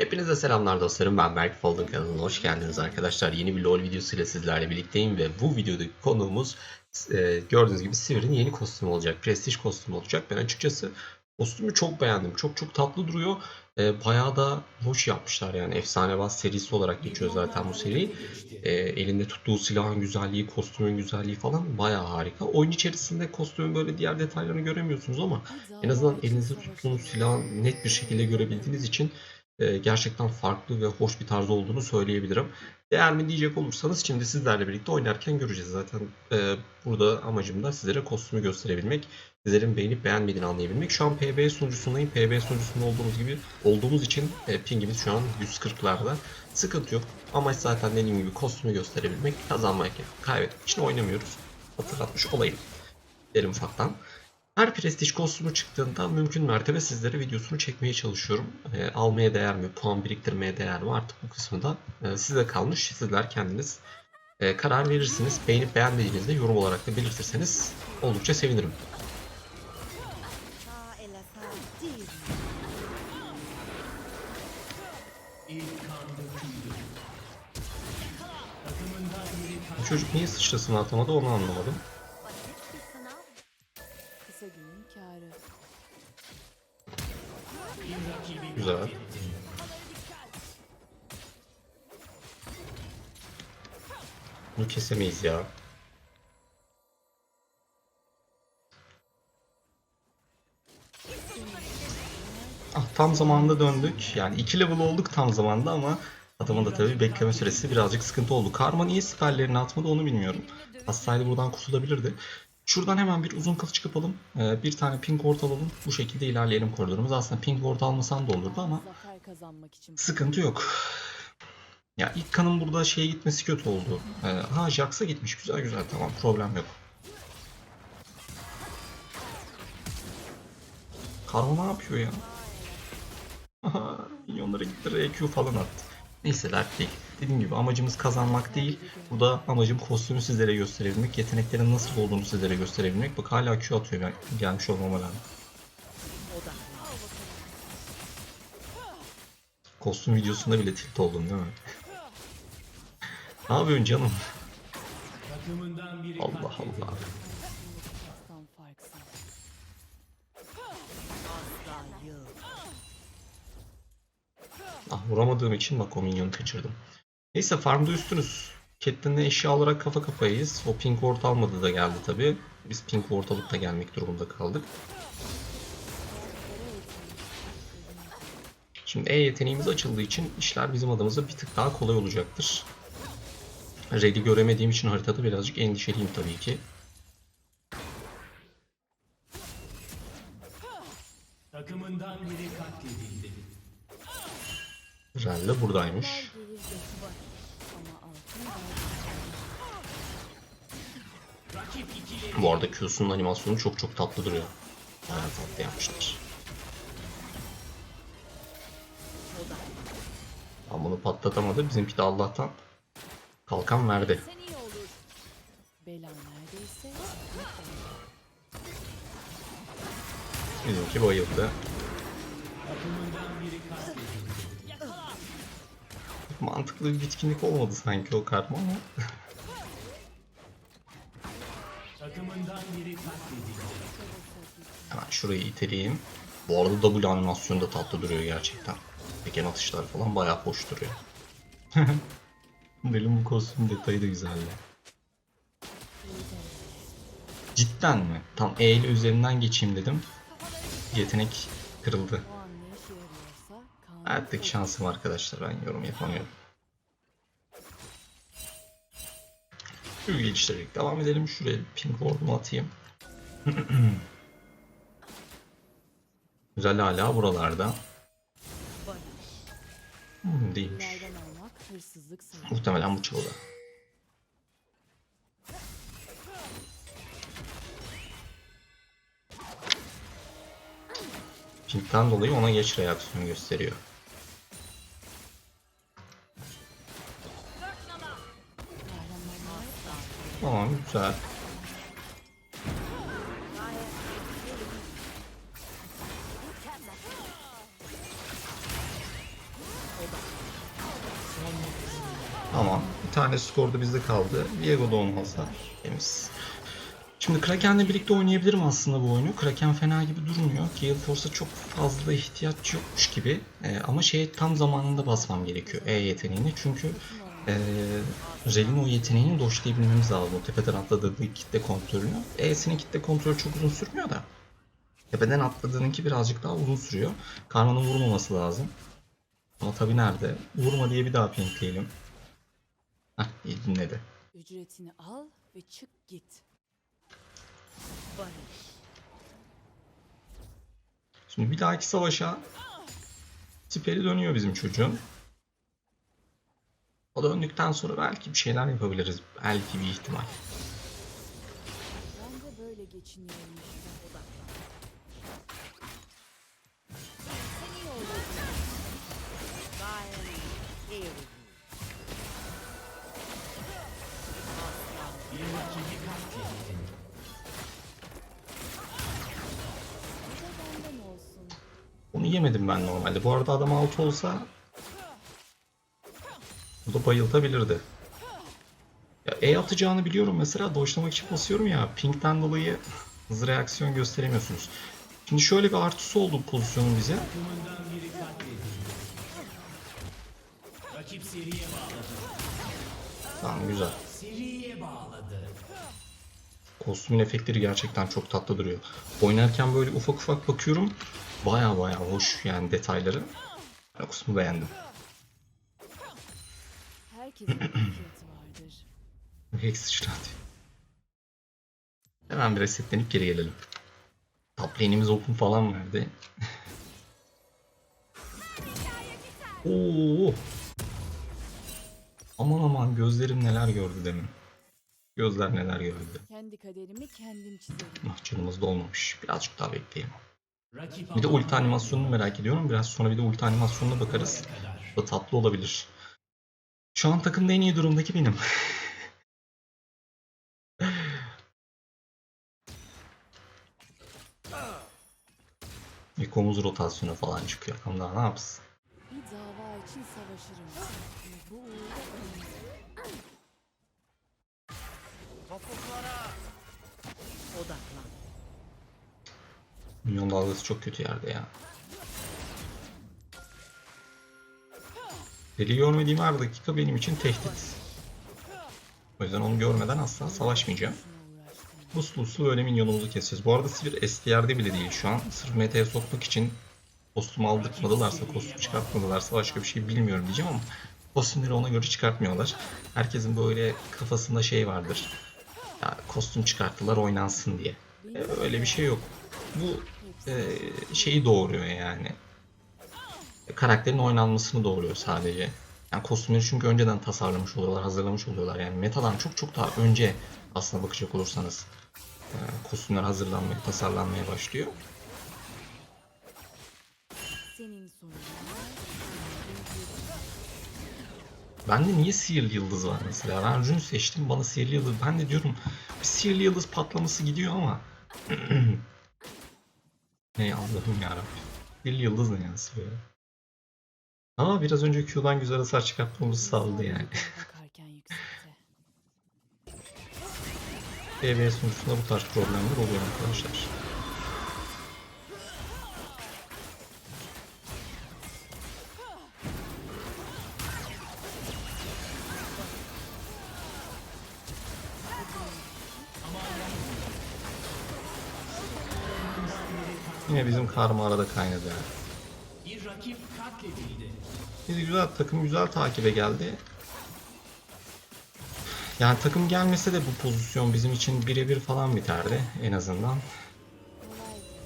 Hepinize selamlar dostlarım. Ben Berk Folding kanalına hoş geldiniz arkadaşlar. Yeni bir LoL videosuyla sizlerle birlikteyim ve bu videodaki konuğumuz e, gördüğünüz gibi Sivir'in yeni kostümü olacak. Prestij kostümü olacak. Ben açıkçası kostümü çok beğendim. Çok çok tatlı duruyor. E, bayağı da hoş yapmışlar yani. Efsanebaz serisi olarak geçiyor zaten bu seri. E, elinde tuttuğu silahın güzelliği, kostümün güzelliği falan bayağı harika. Oyun içerisinde kostümün böyle diğer detaylarını göremiyorsunuz ama en azından elinizde tuttuğunuz silahı net bir şekilde görebildiğiniz için gerçekten farklı ve hoş bir tarz olduğunu söyleyebilirim. Değer mi diyecek olursanız şimdi sizlerle birlikte oynarken göreceğiz. Zaten e, burada amacım da sizlere kostümü gösterebilmek, sizlerin beğenip beğenmediğini anlayabilmek. Şu an PB sunucusundayım. PB sunucusunda olduğumuz gibi olduğumuz için e, pingimiz şu an 140'larda. Sıkıntı yok. Amaç zaten dediğim gibi kostümü gösterebilmek, kazanmak, kaybetmek için oynamıyoruz. Hatırlatmış olayım. Derim ufaktan. Her prestij kostümü çıktığında mümkün mertebe sizlere videosunu çekmeye çalışıyorum. E, almaya değer mi, puan biriktirmeye değer mi artık bu kısmı e, size kalmış. Sizler kendiniz e, karar verirsiniz. Beğenip beğenmediğinizde yorum olarak da belirtirseniz oldukça sevinirim. Bu çocuk niye sıçrasını atamadı onu anlamadım. Kârı. Güzel. Bunu kesemeyiz ya. Ah tam zamanında döndük. Yani 2 level olduk tam zamanda ama adamın da tabii bekleme süresi birazcık sıkıntı oldu. Karma niye siperlerini atmadı onu bilmiyorum. Atsaydı buradan kurtulabilirdi. Şuradan hemen bir uzun kılıç kapalım. Ee, bir tane pink ward alalım. Bu şekilde ilerleyelim koridorumuz. Aslında pink ward almasam da olurdu ama. Sıkıntı yok. Ya ilk kanın burada şeye gitmesi kötü oldu. Ee, ha Jax'a gitmiş. Güzel güzel tamam problem yok. Karma ne yapıyor ya? Aha, minyonlara gitti RQ falan attı. Neyse dert değil. Dediğim gibi amacımız kazanmak değil. Burada amacım kostümü sizlere gösterebilmek, yeteneklerin nasıl olduğunu sizlere gösterebilmek. Bak hala Q atıyor ben gelmiş olmama rağmen. Kostüm videosunda bile tilt oldum değil mi? ne yapıyorsun canım? Allah Allah. Ah vuramadığım için bak o minyonu kaçırdım. Neyse farmda üstünüz. Catelyn'le eşya olarak kafa kafayız. O pink ward almadı da geldi tabi. Biz pink ward alıp da gelmek durumunda kaldık. Şimdi E yeteneğimiz açıldığı için işler bizim adımıza bir tık daha kolay olacaktır. Red'i göremediğim için haritada birazcık endişeliyim tabii ki. Takımından biri katledildi. Rel de buradaymış. Bu arada Q'sunun animasyonu çok çok tatlı duruyor. Bayağı tatlı yapmışlar. Ama bunu patlatamadı. Bizimki de Allah'tan kalkan verdi. Bizimki bayıldı. Mantıklı bir bitkinlik olmadı sanki o karma ama. Hemen şurayı iteleyeyim. Bu arada W animasyonu da tatlı duruyor gerçekten. Teken atışlar falan bayağı hoş duruyor. Benim bu kostüm detayı da güzeldi. Cidden mi? Tam E ile üzerinden geçeyim dedim. Yetenek kırıldı. Artık şansım arkadaşlar ben yorum yapamıyorum. Şöyle geliştirerek devam edelim. Şuraya pink ward'umu atayım. Güzel hala buralarda. Hmm, değilmiş. Muhtemelen bu çalıda. Pink'ten dolayı ona geç reaksiyon gösteriyor. Tamam güzel. Tamam. Bir tane skor da bizde kaldı. Viego da olmazsa temiz. Şimdi Kraken'le birlikte oynayabilirim aslında bu oyunu. Kraken fena gibi durmuyor. Gale Force'a çok fazla ihtiyaç yokmuş gibi. Ee, ama şeye tam zamanında basmam gerekiyor. E yeteneğini. Çünkü ee, Rel'in o yeteneğini doşlayabilmemiz lazım. O tepeden atladığı kitle kontrolünü. E'sinin kitle kontrolü çok uzun sürmüyor da. Tepeden atladığınınki birazcık daha uzun sürüyor. Karmanın vurmaması lazım. Ama tabi nerede? Vurma diye bir daha pinkleyelim. Heh iyi dinledi. Ücretini al ve çık git. Barış. Şimdi bir dahaki savaşa siperi dönüyor bizim çocuğun. O döndükten sonra belki bir şeyler yapabiliriz. Belki bir ihtimal. Onu yemedim ben normalde. Bu arada adam altı olsa bu da bayıltabilirdi. Ya E atacağını biliyorum mesela. Doşlamak için basıyorum ya. Pink'ten dolayı hızlı reaksiyon gösteremiyorsunuz. Şimdi şöyle bir artısı oldu pozisyonun bize. Tamam güzel. Kostümün efektleri gerçekten çok tatlı duruyor. Oynarken böyle ufak ufak bakıyorum. Baya baya hoş yani detayları. Ben kostümü beğendim. Herkesin bir fiyatı vardır. Hex sıçradı. Hemen bir resetlenip geri gelelim. Top lane'imiz open falan verdi. Oo. Aman aman gözlerim neler gördü demin. Gözler neler gördü. Kendi kaderimi kendim çizerim. Ah canımız dolmamış. Birazcık daha bekleyelim. Rakip Bir de ulti animasyonunu merak ediyorum. Biraz sonra bir de ulti animasyonuna bakarız. Bu da tatlı olabilir. Şu an takımda en iyi durumdaki benim. Ekomuz rotasyona falan çıkıyor. Ama daha ne yapsın? Bir dava için savaşırım. Bu uğurda ölürüm. Odaklan. Milyon dalgası çok kötü yerde ya. Deli görmediğim her dakika benim için tehdit. O yüzden onu görmeden asla savaşmayacağım. Uslu uslu böyle minyonumuzu keseceğiz. Bu arada Sivir STR'de bile değil şu an. Sırf meta'ya sokmak için kostüm aldırtmadılarsa, kostüm çıkartmadılarsa başka bir şey bilmiyorum diyeceğim ama kostümleri ona göre çıkartmıyorlar. Herkesin böyle kafasında şey vardır. Ya kostüm çıkarttılar oynansın diye. E, öyle bir şey yok. Bu e, şeyi doğuruyor yani. Karakterin oynanmasını doğuruyor sadece. Yani kostümleri çünkü önceden tasarlamış oluyorlar, hazırlamış oluyorlar. Yani metadan çok çok daha önce aslına bakacak olursanız e, kostümler hazırlanmaya, tasarlanmaya başlıyor. Sonuna Bende niye sihirli yıldız var mesela? Ben rün seçtim bana sihirli yıldız. Ben de diyorum bir sihirli yıldız patlaması gidiyor ama. ne Allah'ım yarabbim. Sihirli yıldız ne böyle. Ama biraz önce Q'dan güzel hasar çıkartmamızı sağladı yani. Yüksekte. PvE sunucusunda bu tarz problemler oluyor arkadaşlar. Yine bizim karma arada kaynadı. yani. Rakip katledildi. Biz güzel takım güzel takibe geldi. Yani takım gelmese de bu pozisyon bizim için birebir falan biterdi en azından.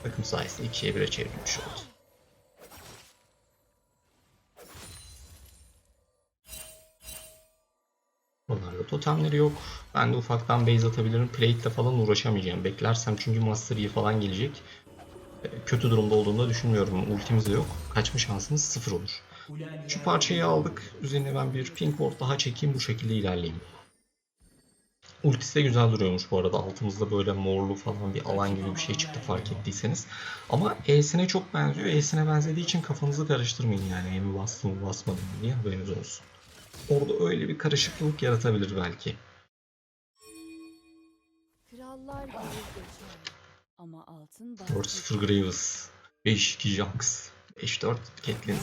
Takım sayesinde ikiye 1'e çevrilmiş oldu. Onlarda totemleri yok. Ben de ufaktan base atabilirim. Plate ile falan uğraşamayacağım. Beklersem çünkü Master Yi falan gelecek. Kötü durumda olduğunu da düşünmüyorum. Ultimiz de yok. Kaçma şansımız sıfır olur. Şu parçayı aldık. Üzerine ben bir pink ward daha çekeyim. Bu şekilde ilerleyeyim. Ultisi de güzel duruyormuş bu arada. Altımızda böyle morlu falan bir alan gibi bir şey çıktı fark ettiyseniz. Ama E'sine çok benziyor. E'sine benzediği için kafanızı karıştırmayın yani. E mi bastım mı basmadım mı diye haberiniz olsun. orada öyle bir karışıklık yaratabilir belki. Krallar gelir geçer. Ama altın 4-0 Graves. 5-2 Jax. 5-4 Caitlyn.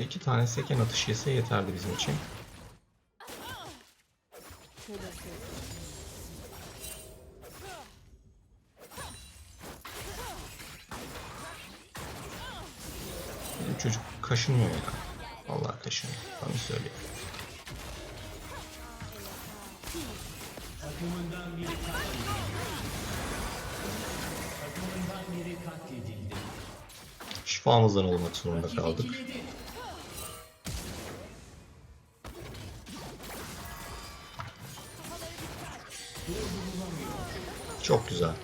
İki tane seken atışı yese yeterdi bizim için. çocuk kaşınmıyor ya. Vallahi kaşınıyor. Bana söylüyor. Takımından biri. Takımından biri katledildi. Şifamızdan olmak zorunda kaldık. Çok güzel.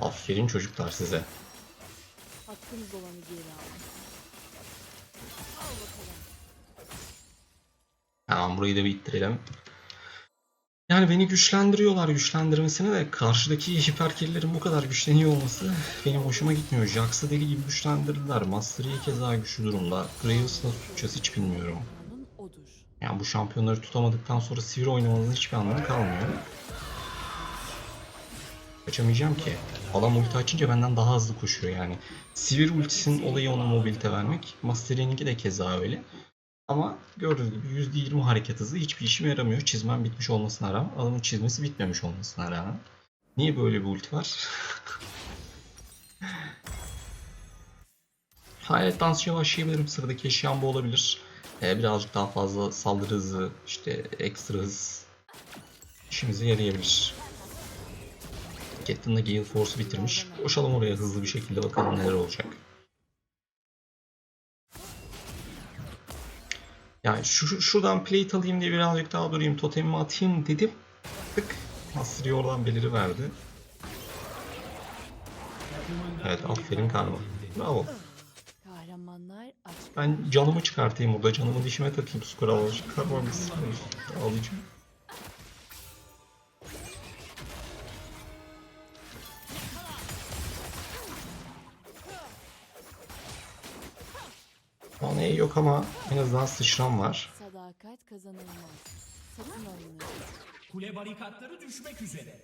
Aferin çocuklar size. Hakkınız olanı geri alın. Burayı da bir ittirelim. Yani beni güçlendiriyorlar güçlendirmesine de karşıdaki hiperkerilerin bu kadar güçleniyor olması benim hoşuma gitmiyor. Jax'ı deli gibi güçlendirdiler. Master Yi keza güçlü durumda. Graves nasıl tutacağız hiç bilmiyorum. Yani bu şampiyonları tutamadıktan sonra Sivir oynamanın hiçbir anlamı kalmıyor. Kaçamayacağım ki. Adam ulti açınca benden daha hızlı koşuyor yani. Sivir ultisinin olayı ona mobilite vermek. Master Yi'ninki de keza öyle. Ama gördüğünüz gibi %20 hareket hızı hiçbir işime yaramıyor. Çizmem bitmiş olmasına rağmen. Adamın çizmesi bitmemiş olmasına rağmen. Niye böyle bir ulti var? Hayalet dansçıya başlayabilirim. Sıradaki eşyam bu olabilir. Ee, birazcık daha fazla saldırı hızı, işte ekstra hız işimize yarayabilir. De Gale Force'u bitirmiş. Koşalım oraya hızlı bir şekilde bakalım neler olacak. Yani şu, şuradan plate alayım diye birazcık daha durayım, totemimi atayım dedim. Tık. Master oradan beliri verdi. Evet aferin karma. Bravo. Ben canımı çıkartayım burada. Canımı dişime takayım skor alacak. Karma biz alacağım. Bana iyi yok ama en azından sıçram var. Sadakat kazanılmaz. Satın alınır. Kule barikatları düşmek üzere.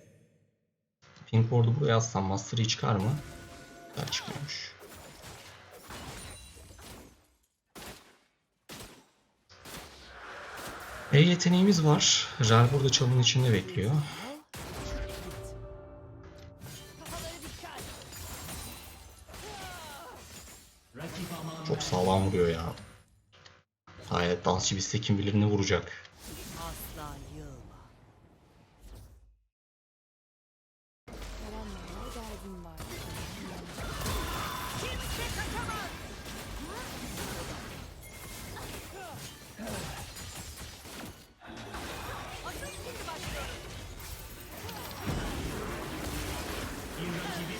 Pink Ward'u buraya atsam Master'ı çıkar mı? Daha çıkmıyormuş. E yeteneğimiz var. Rer burada çalının içinde bekliyor. Sağlam vuruyor ya. Hayret dansçı bizse kim bilir ne vuracak.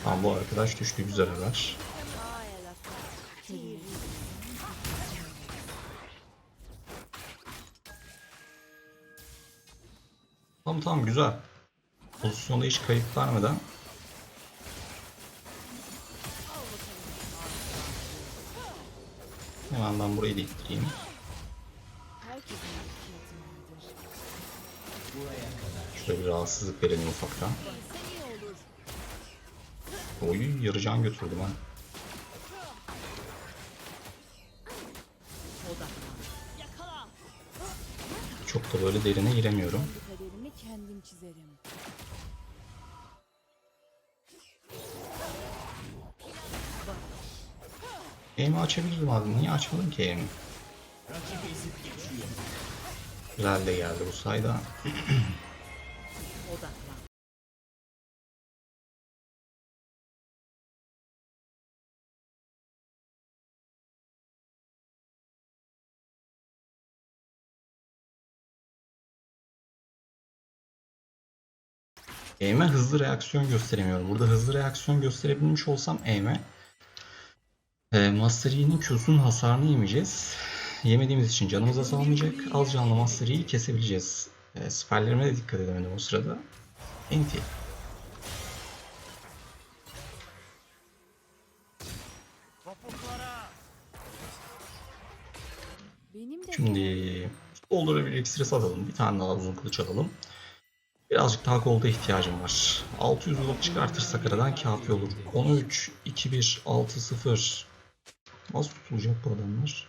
Tamam bu arkadaş düştü güzel haber. Tamam tamam güzel. Pozisyonda hiç kayıp vermeden. Hemen ben burayı da ittireyim. Şöyle bir rahatsızlık verelim ufaktan. Oyu yarı can götürdüm ha. Çok da böyle derine giremiyorum. Kendim çizerim. Aim'i açabilirim abi. Niye açmadım ki aim'i? Hilal de geldi bu sayda. Eğme hızlı reaksiyon gösteremiyorum. Burada hızlı reaksiyon gösterebilmiş olsam eğme. E, Master Yi'nin Q'sun hasarını yemeyeceğz. Yemediğimiz için canımıza salmayacak. Az canlı Master Yi'yi kesebileceğiz. E, siperlerime de dikkat edemedim o sırada. Enti. Şimdi olur bir ekstra satalım. Bir tane daha uzun kılıç alalım. Birazcık daha golda ihtiyacım var. 600 gold çıkartırsak aradan kafi olur. 13, 2, 1, 6, 0. Nasıl tutulacak bu adamlar?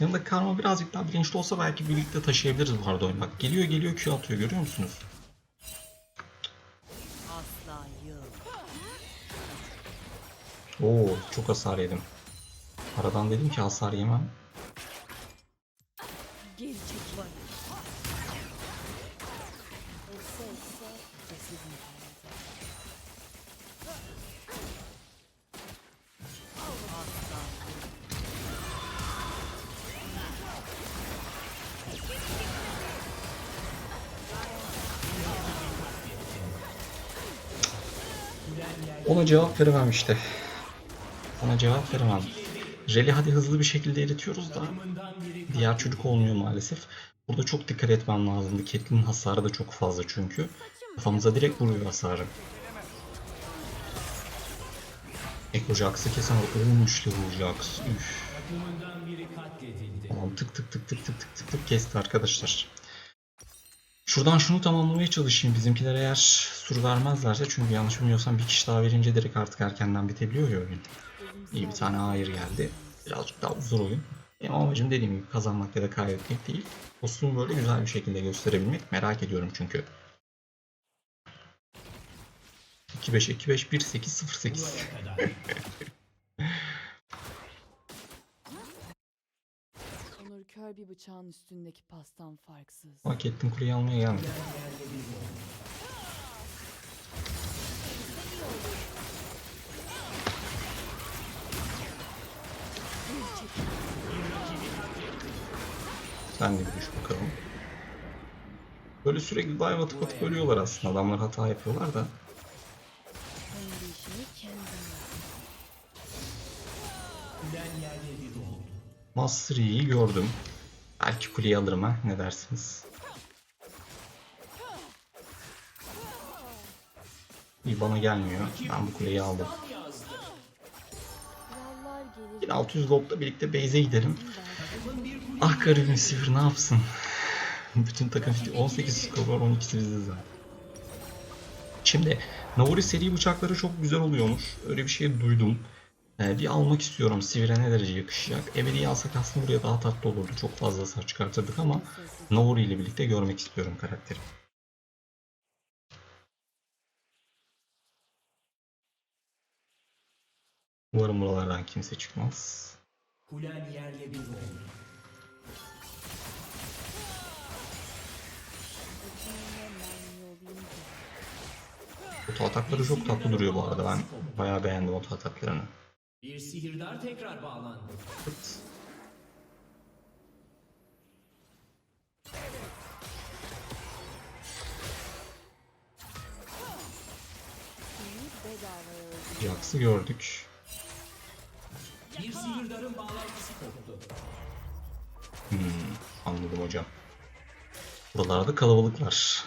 Yanında karma birazcık daha bilinçli olsa belki birlikte taşıyabiliriz bu arada oyun. Bak geliyor geliyor Q atıyor görüyor musunuz? Oo çok hasar yedim. Aradan dedim ki hasar yemem. Olsa olsa kaldı. Asla Ona cevap veremem işte. Ona cevap veremem. Jelly hadi hızlı bir şekilde eritiyoruz da diğer çocuk olmuyor maalesef. Burada çok dikkat etmem lazımdı. Catelyn'in hasarı da çok fazla çünkü. Kafamıza direkt vuruyor hasarı. Echo Jax'ı kesen olmuş Level Jax. Üf. Takımından biri katledildi. Tamam tık tık tık tık tık tık tık tık kesti arkadaşlar. Şuradan şunu tamamlamaya çalışayım. Bizimkiler eğer sur vermezlerse çünkü yanlış bilmiyorsam bir kişi daha verince direkt artık erkenden bitebiliyor ya oyun. İyi bir tane hayır geldi. Birazcık daha zor oyun. Benim amacım dediğim gibi kazanmak ya da kaybetmek değil. Kostümü böyle güzel bir şekilde gösterebilmek. Merak ediyorum çünkü. 2-5, 2-5, 1-8, 0-8. Buraya kadar. Onur kör bir bıçağın üstündeki pastan farksız. Hak ettim kuleyi almaya gelmedim. Sen de bir bakalım. Böyle sürekli dive atıp atıp ölüyorlar aslında. Adamlar hata yapıyorlar da. Master Yi'yi gördüm. Belki kuleyi alırım ha. Ne dersiniz? İyi bana gelmiyor. Ben bu kuleyi aldım. Krallar gelir. Yine 600 gold'la birlikte base'e gidelim. Ah garibim Sivir ne yapsın? Bütün takım işte 18 skor var 12'si bizde zaten. Şimdi Naori seri bıçakları çok güzel oluyormuş. Öyle bir şey duydum. Ee, bir almak istiyorum. Sivir'e ne derece yakışacak. Ebedi alsak aslında buraya daha tatlı olurdu. Çok fazla hasar çıkartırdık ama. Naori ile birlikte görmek istiyorum karakteri. Umarım buralardan kimse çıkmaz. Kulen yerle bir oldu. Oto atakları çok tatlı duruyor bu arada. Ben bayağı beğendim oto ataklarını. Bir sihirdar tekrar bağlandı. Öldüm. Jax'ı gördük. Bir sihirdarın bağlantısı koptu. Hmm, anladım hocam. Buralarda kalabalıklar.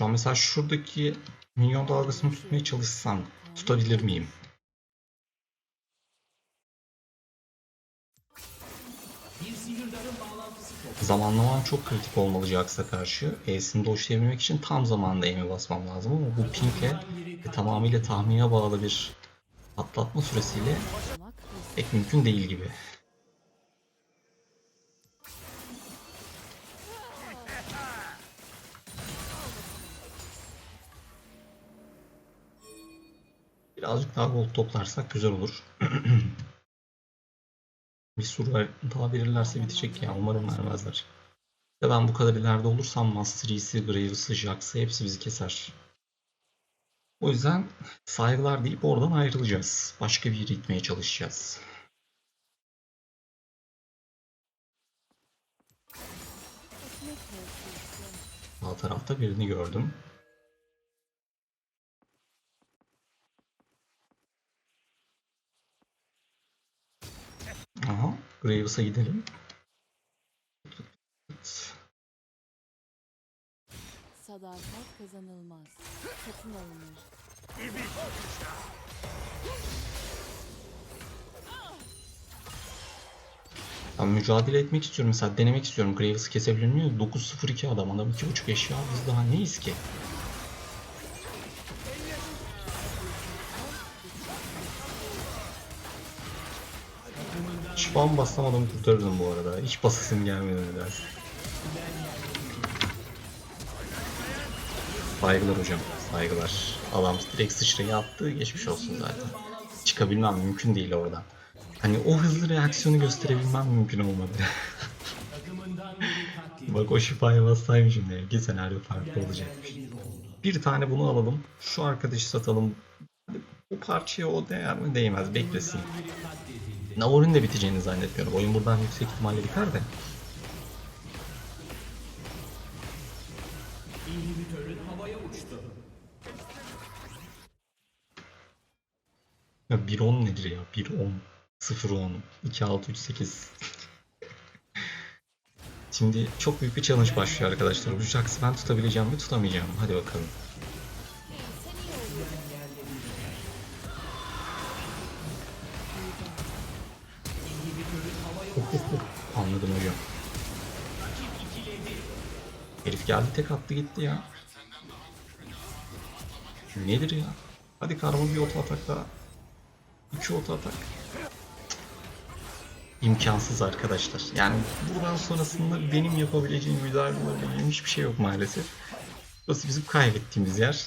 Şu an mesela şuradaki minyon dalgasını tutmaya çalışsam tutabilir miyim? Zamanlamam çok kritik olmalı Jax'a karşı. E'sini doşlayabilmek için tam zamanda E'mi basmam lazım ama bu pinkle ve tamamıyla tahmine bağlı bir atlatma süresiyle pek mümkün değil gibi. Birazcık daha gold toplarsak güzel olur. bir ver- daha verirlerse bitecek ya. Umarım vermezler. Ya ben bu kadar ileride olursam Master Yi'si, Graves'ı, Jax'ı hepsi bizi keser. O yüzden saygılar deyip oradan ayrılacağız. Başka bir yere gitmeye çalışacağız. Sağ tarafta birini gördüm. Aha, Graves'a gidelim. Sadaka kazanılmaz. Satın alınır. Ben mücadele etmek istiyorum mesela denemek istiyorum. Graves'ı kesebilir miyim? 9-0-2 adam adam 2.5 eşya biz daha neyiz ki? Şifam bassam adamı kurtarırdım bu arada. Hiç basasım gelmedi nedense. Saygılar hocam. Saygılar. Adam direkt sıçrayı attı. Geçmiş olsun zaten. Çıkabilmem mümkün değil oradan. Hani o hızlı reaksiyonu gösterebilmem mümkün olmadı. Bak o şifaya bassaymışım diye. İki senaryo farklı olacakmış. Bir tane bunu alalım. Şu arkadaşı satalım. Bu parçaya o değer mi? Değmez. Beklesin. Navor'un da biteceğini zannetmiyorum. Oyun buradan yüksek ihtimalle biter de. Ya 1.10 nedir ya? 1.10. 0.10. 2.6.3.8. Şimdi çok büyük bir challenge başlıyor arkadaşlar. Bu Jax'ı ben tutabileceğim mi tutamayacağım mı? Hadi bakalım. Anladım hocam. Herif geldi tek attı gitti ya. Nedir ya? Hadi karbon bir oto atak daha. İki oto atak. İmkansız arkadaşlar. Yani buradan sonrasında benim yapabileceğim müdahale olabileceğim hiçbir şey yok maalesef. Burası bizim kaybettiğimiz yer.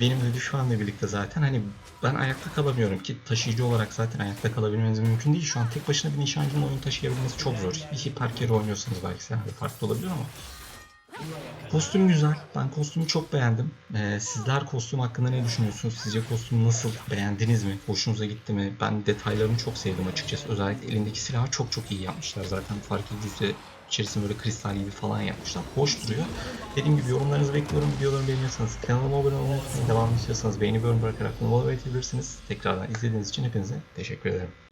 Benim de düşmanla birlikte zaten hani ben ayakta kalamıyorum ki taşıyıcı olarak zaten ayakta kalabilmeniz mümkün değil. Şu an tek başına bir nişancının oyun taşıyabilmesi çok zor. Bir hiper carry oynuyorsanız belki senaryo farklı olabilir ama. Kostüm güzel. Ben kostümü çok beğendim. Ee, sizler kostüm hakkında ne düşünüyorsunuz? Sizce kostüm nasıl? Beğendiniz mi? Hoşunuza gitti mi? Ben detaylarını çok sevdim açıkçası. Özellikle elindeki silahı çok çok iyi yapmışlar. Zaten fark edilse içerisinde böyle kristal gibi falan yapmışlar. Hoş duruyor. Dediğim gibi yorumlarınızı bekliyorum. Videolarımı beğeniyorsanız kanalıma abone olmayı. Devam istiyorsanız beğeni yorum bırakarak bana motive edebilirsiniz. Tekrardan izlediğiniz için hepinize teşekkür ederim.